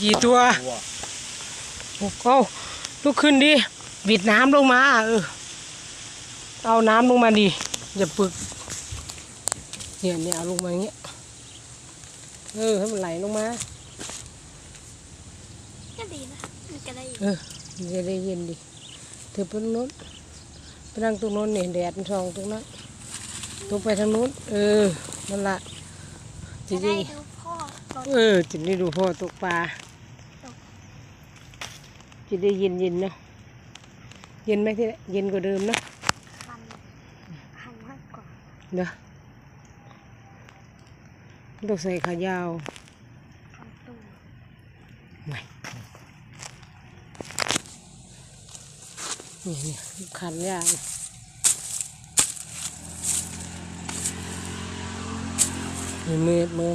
กี่ตัวตัวโอ้เอาลุกขึ้นดิบิดน้ำลงมาเออเอาน้ำลงมาดิอย่าปึกเนี่ยเนี่ยเอาลงมาอย่างเงี้ยเออให้มันไหลลงมาก็ดีนะมันก็ได้อยู่เออมันจะได้เย็นดิเธอไปตรงนู้นไปนั่งตรงนู้นนี่แดดมันส่องตรงนั้นตรงไปทางนู้นเออนั่นละจจะริได้งดูพ่อตอนๆ เออจะได้ดูพ่อตกปลาจะได้เย็นเย็นๆเนาะเย็นไหมที่เย็นกว่าเดิมเนาะคันคันมากกว่าเนาะต้องใส่ขายาวคันตูไม่นี่นี่ขันยาเนี่ยนี่มือมือ